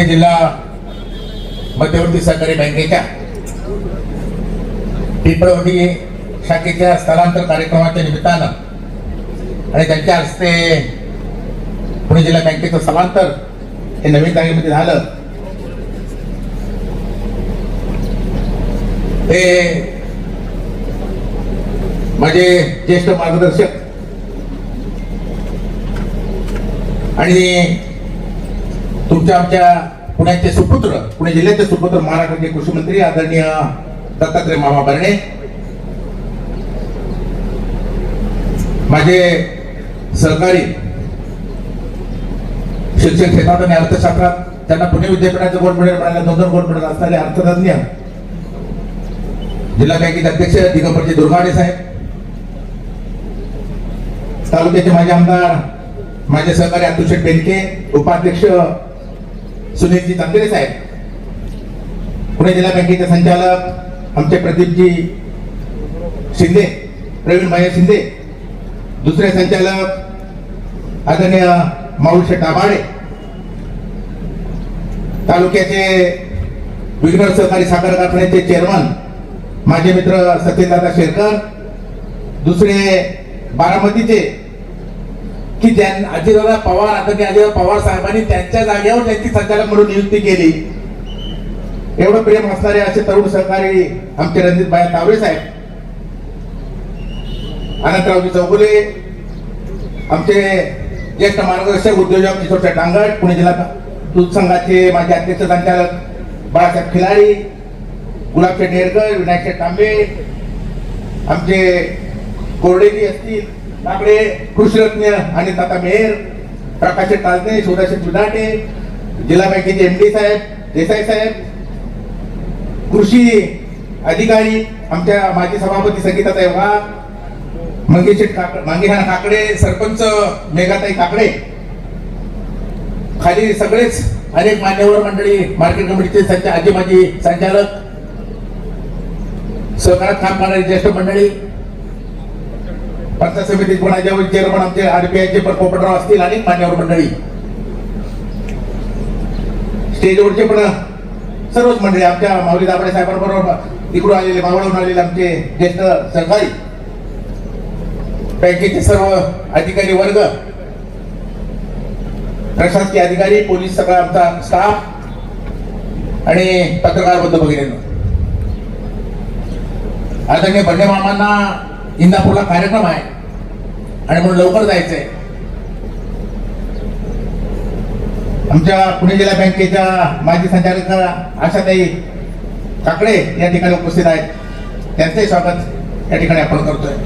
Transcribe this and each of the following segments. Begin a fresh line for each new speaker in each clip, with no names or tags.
पुणे जिल्हा मध्यवर्ती सहकारी बँकेच्या पिंपळवंडी शाखेच्या स्थलांतर कार्यक्रमाच्या निमित्तानं आणि त्यांच्या हस्ते पुणे जिल्हा बँकेचं स्थलांतर हे नवीन जागेमध्ये झालं. ते माझे ज्येष्ठ मार्गदर्शक आणि तुमच्या आमच्या पुण्याचे सुपुत्र पुणे जिल्ह्याचे सुपुत्र महाराष्ट्राचे कृषी मंत्री आदरणीय दत्तात्रय मामा बर्णे. माझे सहकारी शिक्षण क्षेत्रात आणि अर्थशास्त्रात त्यांना पुणे विद्यापीठाचं गोल्ड मेडल मिळालं दोन दोन गोल्ड मेडल असणारे अर्थतज्ञ जिल्हा बँकेचे अध्यक्ष दिगंबरजी दुर्गाडे साहेब. तालुक्याचे माझे आमदार माझे सहकारी अतुल शेठ बेनके उपाध्यक्ष सुनीलजी तांबेरे साहेब. पुणे जिल्हा बँकेचे संचालक आमचे प्रदीपजी शिंदे प्रवीण भाई शिंदे. दुसरे संचालक आदरणीय माऊलशे टाबाळे तालुक्याचे विघ्नर सहकारी साखर कारखान्याचे चेअरमन माझे मित्र सत्यदादा शेरकर. दुसरे बारामतीचे की ज्यां अजितदादा पवार आता ते अजितदादा पवार साहेबांनी त्यांच्या जागेवर त्यांची संचालक म्हणून नियुक्ती केली. एवढं प्रेम असणारे असे तरुण सहकारी आमचे रणजित भाई तावरे साहेब. अनंतरावजी चौगुले आमचे ज्येष्ठ मार्गदर्शक उद्योजक किशोर डांगट पुणे जिल्हा दूध संघाचे माझे अध्यक्ष संचालक बाळासाहेब खिलारी गुलाबशेठ नेरकर विनायक तांबे आमचे कोरडेजी असतील आपले कृषीरत्न आणि ताता मेहर प्रकाश टालने शिवदाशेठ दुधाटे जिल्हा बँकेचे एम डी साहेब देसाई साहेब कृषी अधिकारी आमच्या माजी सभापती संगीताताई वाघ मंगेश काकडे काकडे सरपंच मेघाताई काकडे. खाली सगळेच अनेक मान्यवर मंडळी मार्केट कमिटीचे संचा आजी माजी संचालक सहकारात काम करणारी ज्येष्ठ मंडळी पंचायत समिती कोणाच्या चेअरमन आमचे आरपीआयचे पण पोपटराव असतील आणि मान्यवर मंडळी. स्टेजवरचे पण सर्वच मंडळी आमच्या माऊली दाबडे साहेबांबरोबर तिकडून आलेले मावळून आलेले आमचे ज्येष्ठ सहकारी. बँकेचे सर्व अधिकारी वर्ग. प्रशासकीय अधिकारी पोलीस सगळा आमचा स्टाफ आणि पत्रकार बंधू वगैरे आदरणीय बंडे मामांना इंदापूरला कार्यक्रम आहे. आणि म्हणून लवकर जायचंय. आमच्या पुणे जिल्हा बँकेच्या माजी संचालक आशाताई काकडे या ठिकाणी उपस्थित आहेत. त्यांचंही स्वागत या ठिकाणी आपण करतोय.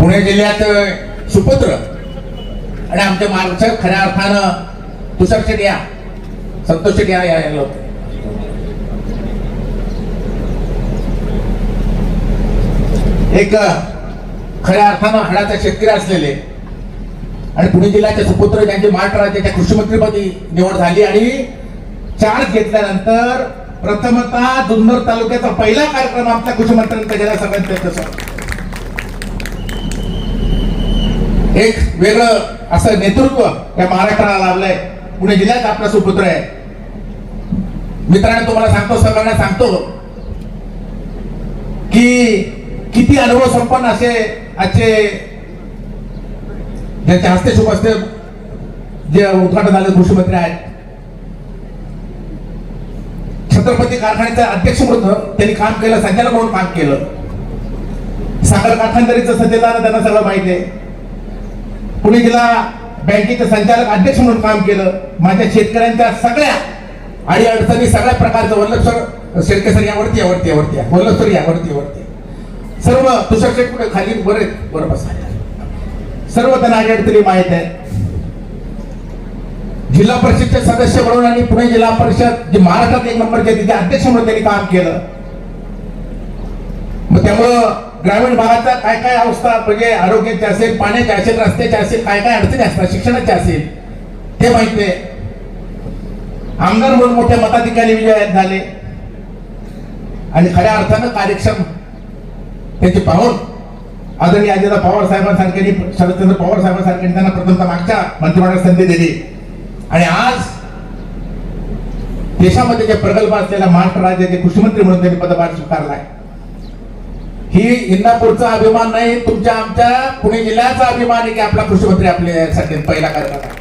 पुणे जिल्ह्यात सुपुत्र आणि आमच्या मार्गदर्शक खऱ्या अर्थानं तुषार शेट्टी या. संतोष शेट्टी या यायला होते एक खऱ्या अर्थानं हाडाचा शेतकरी असलेले आणि पुणे जिल्ह्याचे सुपुत्र ज्यांची महाराष्ट्र राज्याच्या निवड झाली आणि चार्ज घेतल्यानंतर प्रथमतः जुन्नर तालुक्याचा पहिला कार्यक्रम आमच्या कृषीमंत्र्यांचा गेला सगळ्यांच्या तसं एक वेगळं असं नेतृत्व या महाराष्ट्राला लाभलंय. पुणे जिल्ह्यात आपला सुपुत्र आहे. मित्रांनो तुम्हाला सांगतो सगळ्यांना सांगतो की किती अनुभव संपन्न असे आजचे ज्यांच्या हस्ते शुभ हस्ते जे उद्घाटन झाले कृषी मंत्री आहेत. छत्रपती कारखान्याचे अध्यक्ष म्हणून त्यांनी काम केलं संचालक म्हणून काम केलं. साखर कारखानदारीचं सध्याला त्यांना सगळं माहिती आहे. पुणे जिल्हा बँकेचे संचालक अध्यक्ष म्हणून काम केलं. माझ्या शेतकऱ्यांच्या सगळ्या आणि अडचणी सगळ्या प्रकारचं वल्लभ शेळके सर यावरती यावरती यावरती या. वल्लभ सर यावरती यावरती. सर्व तुषार शेट कुठे खाली? बरे बरोबर सर्व त्यांना अडी अडचणी माहीत आहे जिल्हा परिषदचे सदस्य म्हणून आणि पुणे जिल्हा परिषद जे महाराष्ट्रात एक नंबरचे तिथे अध्यक्ष म्हणून त्यांनी काम केलं. मग त्यामुळं ग्रामीण भागाचा काय काय अवस्था म्हणजे आरोग्याची असेल पाण्याची असेल रस्त्याची असेल काय काय अडचणी असतात शिक्षणाची असेल ते माहिती आहे आमदार म्हणून मोठ्या मताधिकारी विजय झाले. आणि खऱ्या अर्थानं कार्यक्षम त्याचे पाहून आदरणीय आजीदा पवार साहेबांसारख्यांनी शरदचंद्र पवार साहेबांसारख्यांनी त्यांना प्रथमतः मागच्या मंत्रिमंडळात संधी दिली. आणि आज देशामध्ये जे प्रगल्भ असलेल्या महाराष्ट्र राज्याचे कृषीमंत्री म्हणून त्यांनी पदभार स्वीकारलाय. ही इंदापूरचा अभिमान नाही तुमच्या आमच्या पुणे जिल्ह्याचा अभिमान आहे की आपला कृषीमंत्री आपल्यासाठी पहिला कार्यक्रम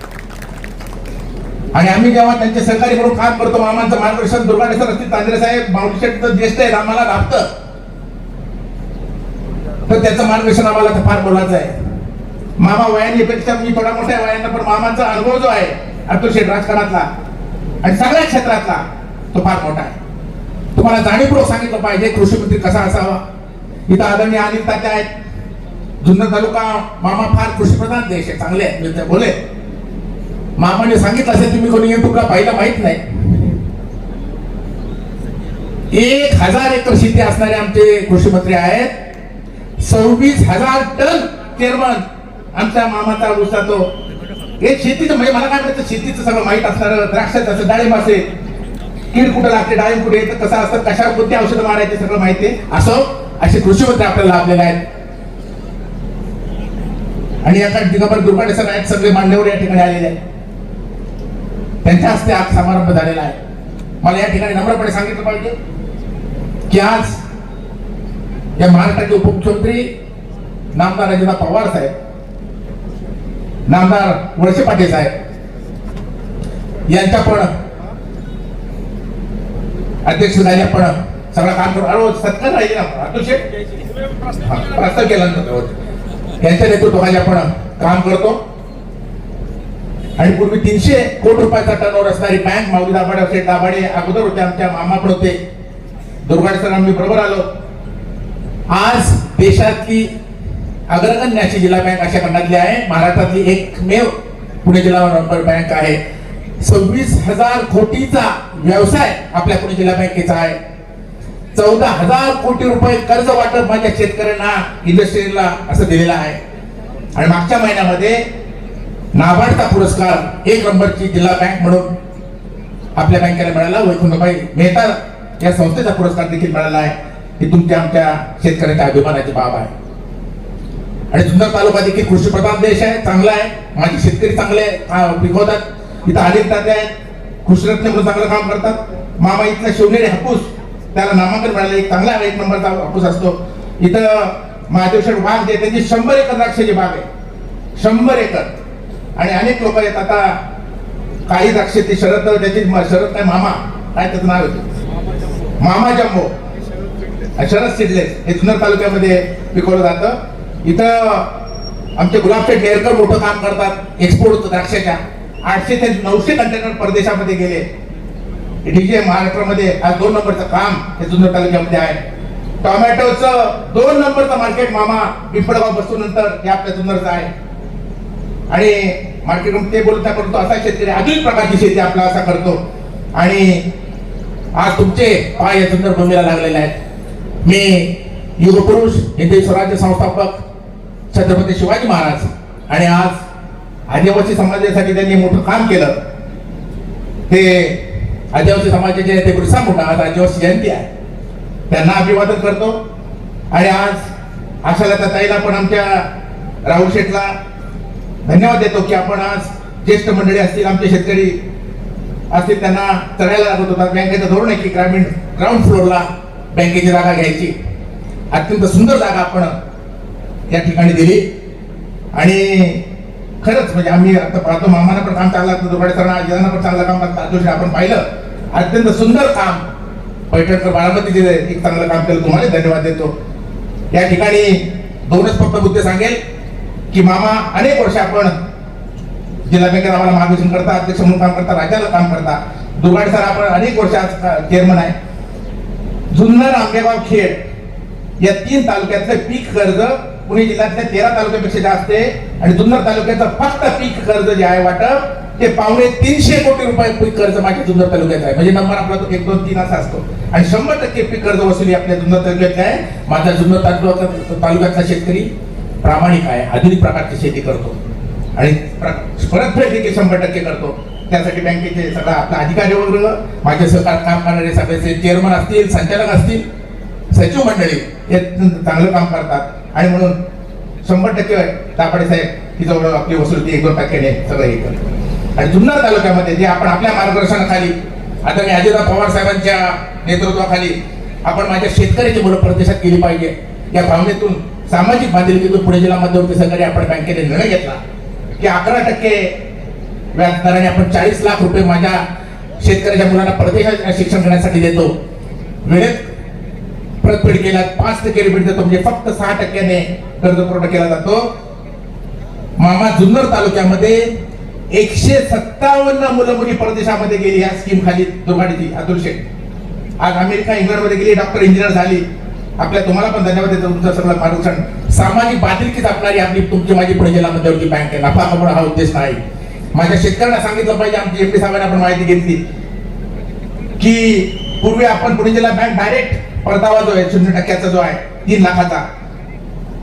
आणि आम्ही जेव्हा त्यांचे सहकारी म्हणून काम करतो मामांचं मार्गदर्शन दुर्गाडे सर असतील तांदरे साहेब माऊली शेठ तर ज्येष्ठ आहेत आम्हाला लाभतं तर त्याचं मार्गदर्शन आम्हाला तर फार बोलायचं आहे. मामा वयानेपेक्षा मी थोडा मोठ्या वयानं पण मामाचा अनुभव जो आहे अतुल शेठ राजकारणातला आणि सगळ्या क्षेत्रातला तो फार मोठा आहे. तुम्हाला जाणीवपूर्वक सांगितलं पाहिजे कृषी मंत्री कसा असावा? इथं आदरणीय अनिल तात्या आहेत. जुन्नर तालुका मामा फार कृषीप्रधान देश आहे चांगले आहेत मी ते बोले. मामाने सांगितलं असेल तुम्ही कोणी येतो का? पाहिलं माहीत नाही. एक हजार एकर शेती असणारे आमचे कृषी मंत्री आहेत. सव्वीस हजार टन चेअरमन आमच्या मामाचा ऊसा तो. एक शेतीचं म्हणजे मला काय म्हणतं शेतीचं सगळं माहीत असणार द्राक्षाचं असं डाळिंब असेल. कीड कुठं लागते डाळिंब कुठे येतं कसं असतं कशावर कोणती औषधं मारायचे सगळं माहिती आहे. असं असे कृषी मंत्री आपल्याला लाभलेले आहेत. आणि आता दिगंबर दुर्गाडे सर आहेत सगळे मान्यवर या ठिकाणी आलेले आहेत. त्यांच्या हस्ते आज समारंभ झालेला आहे. मला या ठिकाणी नम्रपणे सांगितलं पाहिजे की आज या महाराष्ट्राचे उपमुख्यमंत्री नामदार अजिता पवार साहेब नामदार वळसे पाटील साहेब यांच्या पण अध्यक्ष झाल्या पण सगळं काम करून अरे सत्कार राहील अतिशय. प्रस्ताव केला यांच्या नेतृत्वाखाली आपण काम करतो. आणि पूर्वी तीनशे कोटी रुपयाचा टर्नओव्हर असणारी बँक माऊली दाभाडे असे दाभाडे अगोदर होते आमच्या मामा पण होते. दुर्गाडे सर आम्ही बरोबर आलो. आज देशातली अग्रगण्य अशी जिल्हा बँक अशा खंडातली आहे. महाराष्ट्रातली एकमेव पुणे जिल्हा नंबर बँक आहे. सव्वीस हजार कोटीचा व्यवसाय आपल्या पुणे जिल्हा बँकेचा आहे. चौदा हजार कोटी रुपये कर्ज वाटप माझ्या शेतकऱ्यांना इंडस्ट्रीला असं दिलेलं आहे. आणि मागच्या महिन्यामध्ये नाबार्डचा पुरस्कार एक नंबरची जिल्हा बँक म्हणून आपल्या बँकेला मिळाला. वैकुंठभाई मेहता या संस्थेचा पुरस्कार देखील मिळाला आहे. ही तुमच्या आमच्या शेतकऱ्याच्या अभिमानाची बाब आहे. आणि जुन्नर तालुका देखील कृषी प्रधान देश आहे. चांगला आहे. माझे शेतकरी चांगले पिकवतात. इथं अनेक तात्या आहेत. कृषीरत्न म्हणून चांगलं काम करतात. मामा इथला शिवनेरी हापूस त्याला नामांकन मिळालं. एक चांगला एक नंबरचा हापूस असतो. इथं महादेवशेठ बाग जे त्यांची शंभर एकर द्राक्षाची बाग आहे. शंभर एकर. आणि अनेक लोक आहेत. आता काही द्राक्षे ते शरद त्याची शरद काय मामा. काय त्याचं नाव होतं मामा जम्बो शरद सिडलेस. हे जुन्नर तालुक्यामध्ये पिकवलं जातं. इथं आमचे गुलाबशेठ नेरकर मोठं काम करतात. एक्सपोर्ट द्राक्षाच्या. आठशे ते नऊशे कंटेनर परदेशामध्ये गेले. डीजे महाराष्ट्रामध्ये आज दोन नंबरचं काम हे जुन्नर तालुक्यामध्ये आहे. टोमॅटोचं दोन नंबरचं मार्केट मामा पिंपळगाव बसूनंतर हे आपल्या जुन्नरचं आहे. आणि मार्केट ते बोलता करतो असा शेतकरी आधुनिक प्रकारची शेती आपला असा करतो. आणि आज तुमचे पाय या संदर्भ भूमीला लागलेले आहेत. मी युगपुरुष हिंदी स्वराज्य संस्थापक छत्रपती शिवाजी महाराज. आणि आज आदिवासी समाजासाठी त्यांनी मोठं काम केलं. ते आदिवासी समाजाचे ते बिरसा मुंडा आज आदिवासी जयंती आहे. त्यांना अभिवादन करतो. आणि आज आशाला ताईला पण आमच्या राहुल शेठला धन्यवाद देतो की आपण आज ज्येष्ठ मंडळी असतील आमचे शेतकरी असतील त्यांना चढायला लागत होता. बँकेचं धोरण आहे की ग्रामीण ग्राउंड फ्लोअरला बँकेची जागा घ्यायची. अत्यंत सुंदर जागा आपण या ठिकाणी दिली. आणि खरंच म्हणजे आम्ही आता पाहतो मामाना पण काम चांगलं लागतं दुर्गाडे सरांना आजीदांना पण चांगलं काम लागतं आपण पाहिलं. अत्यंत सुंदर काम पैठणकर बारामतीचे एक चांगलं काम केलं. तुम्हाला धन्यवाद देतो. या ठिकाणी दोनच फक्त मुद्दे सांगेल. की मामा अनेक वर्ष आपण जिल्हा बँकेत आम्हाला मार्गदर्शन करता अध्यक्ष म्हणून काम करता राज्याला काम करता. दुर्गाडे सर आपण अनेक वर्ष आज चेअरमन आहे. जुन्नर आंबेगाव खेड या तीन तालुक्यातलं पीक कर्ज पुणे जिल्ह्यातल्या तेरा तालुक्यापेक्षा जास्त आहे आणि जुन्नर तालुक्याचं फक्त पीक कर्ज जे आहे वाटप ते पावणे तीनशे कोटी रुपये पीक कर्ज माझ्या जुन्नर तालुक्यात आहे. म्हणजे नंबर आपला तो एक दोन तीन असा असतो. आणि शंभर टक्के पीक कर्ज वसुली आपल्या जुन्नर तालुक्यात आहे. माझा जुन्नर तालुक्याचा तालुक्यातला शेतकरी प्रामाणिक आहे आधुनिक प्रकारची शेती करतो. आणि प्र- परतफेड देखील शंभर टक्के करतो. त्यासाठी बँकेचे सगळा आपला अधिकारी वगैरे माझे सहकार काम करणारे सगळे चेअरमन असतील संचालक असतील सचिव मंडळी हे चांगलं काम करतात. आणि म्हणून शंभर टक्के तापाडे साहेब की जवळ आपली वसुली एक दोन टक्क्याने सगळं हे करतो आणि जुन्नर तालुक्यामध्ये जे आपण आपल्या मार्गदर्शनाखाली आता मी अजितराव पवार साहेबांच्या नेतृत्वाखाली आपण माझ्या शेतकऱ्याची मुलं प्रदेशात केली पाहिजे. या भावनेतून सामाजिक बांधिलकीतून पुणे जिल्हा मध्यवर्ती सहकारी आपण बँकेने निर्णय घेतला की अकरा टक्के व्याज दराने आपण चाळीस लाख रुपये माझ्या शेतकऱ्याच्या मुलांना परदेशात शिक्षण घेण्यासाठी देतो. वेळेत परतफेड केला पाच टक्के रिपीट देतो म्हणजे फक्त सहा टक्क्याने कर्ज पुरवठा केला जातो. मामा जुन्नर तालुक्यामध्ये एकशे सत्तावन्न मुलं मुली परदेशामध्ये गेली या स्कीम खाली दुर्घाटीची अतुल शेख आज अमेरिका इंग्लंडमध्ये गेली डॉक्टर इंजिनियर झाली. आपल्या तुम्हाला पण धन्यवाद देतो तुमचं सगळं मार्गदर्शन सामाजिक बाधिलकी जपणारी आपली तुमची माझी पुणे जिल्हा मध्यवर्ती बँक आहे. नफा कमवणं हा उद्देश नाही. माझ्या शेतकऱ्यांना सांगितलं पाहिजे आमची एमपी साहेबांना आपण माहिती घेतली. की पूर्वी आपण पुणे जिल्हा बँक डायरेक्ट परतावा जो आहे शून्य टक्क्याचा जो आहे तीन लाखाचा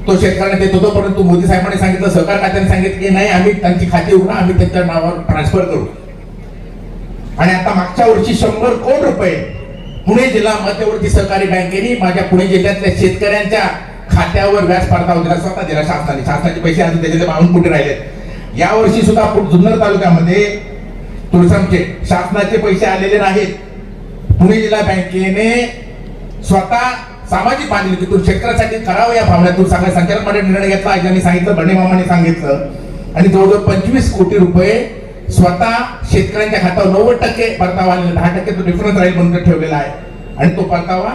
तो शेतकऱ्यांना देत होतो. परंतु मोदी साहेबांनी सांगितलं सहकार खात्याने सांगितलं की नाही आम्ही त्यांची खाती उघडा आम्ही त्यांच्या नावावर ट्रान्सफर करू. आणि आता मागच्या वर्षी शंभर कोटी रुपये पुणे जिल्हा मध्यवर्ती सहकारी बँकेने माझ्या पुणे जिल्ह्यातल्या शेतकऱ्यांच्या खात्यावर व्याज परतावा दिला स्वतः दिला शासनाने. शासनाचे पैसे अजून त्याच्यात बाहून कुठे राहिले? या वर्षी सुद्धा जुन्नर तालुक्यामध्ये तुळसामचे शासनाचे पैसे आलेले नाहीत. पुणे जिल्हा बँकेने स्वतः सामाजिक बांधिलकीतून शेतकऱ्यासाठी करावं या भावनेतून सगळ्या संचालक मंडळ निर्णय घेतला. आहे ज्यांनी सांगितलं बंडे मामाने सांगितलं. आणि जवळजवळ पंचवीस कोटी रुपये स्वतः शेतकऱ्यांच्या खात्यावर नव्वद टक्के परतावा आलेला दहा टक्के तो डिफरन्स राहील म्हणून ठेवलेला आहे. आणि तो परतावा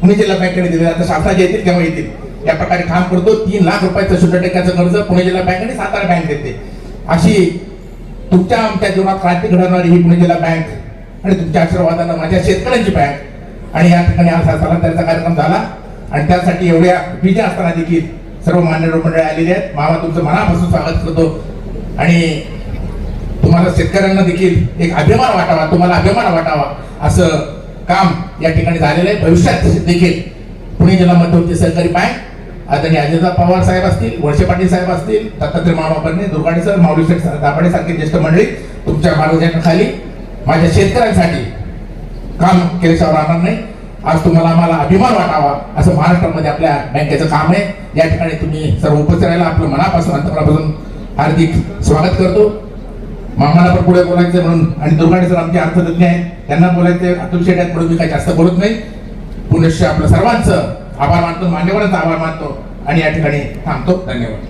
पुणे जिल्हा बँकेने दिलेला आता शासनाचे येतील तेव्हा येतील. या प्रकारे काम करतो. तीन लाख रुपयाचं शून्य टक्क्याचं कर्ज पुणे जिल्हा बँक आणि सातारा बँक देते. अशी तुमच्या आमच्या जीवनात क्रांती घडवणारी ही पुणे जिल्हा बँक आणि तुमच्या आशीर्वादानं माझ्या शेतकऱ्यांची बँक. आणि या ठिकाणी आज त्याचा कार्यक्रम झाला. आणि त्यासाठी एवढ्या विजय असताना देखील सर्व मान्य मंडळी आलेली आहेत. मामा तुमचं मनापासून स्वागत करतो. आणि तुम्हाला शेतकऱ्यांना देखील एक अभिमान वाटावा तुम्हाला अभिमान वाटावा. असं काम या ठिकाणी झालेलं आहे. भविष्यात देखील पुणे जिल्हा मध्यवर्ती सहकारी बँक आदरणीय अजितदा पवार साहेब असतील वळसे पाटील साहेब असतील दत्तात्रय महाबाबांनी दुर्गाडे सर माऊली शेठ दाभाडे सारखे ज्येष्ठ मंडळी तुमच्या मार्गदर्शनाखाली माझ्या शेतकऱ्यांसाठी काम केल्याशिवाय राहणार नाही. आज तुम्हाला आम्हाला अभिमान वाटावा असं महाराष्ट्रामध्ये आपल्या बँकेचं काम आहे. या ठिकाणी तुम्ही सर्व उपस्थित राहिला. आपलं मनापासून अंतरापासून हार्दिक स्वागत करतो. मामाला पण पुढे बोलायचं म्हणून. आणि दुर्गाडे सर आमचे अर्थतज्ञ आहेत. त्यांना बोलायचे अतुल शेठ आहेत म्हणून मी काही जास्त बोलत नाही. पुनश्च आपलं सर्वांचं आभार मानतो मान्यवरांचा आभार मानतो. आणि या ठिकाणी थांबतो. धन्यवाद.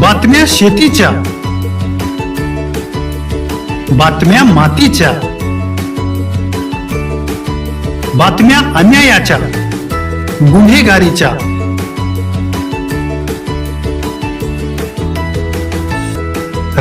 बातम्या शेतीच्या. बातम्या मातीच्या. बातम्या अन्यायाच्या. गुन्हेगारीच्या.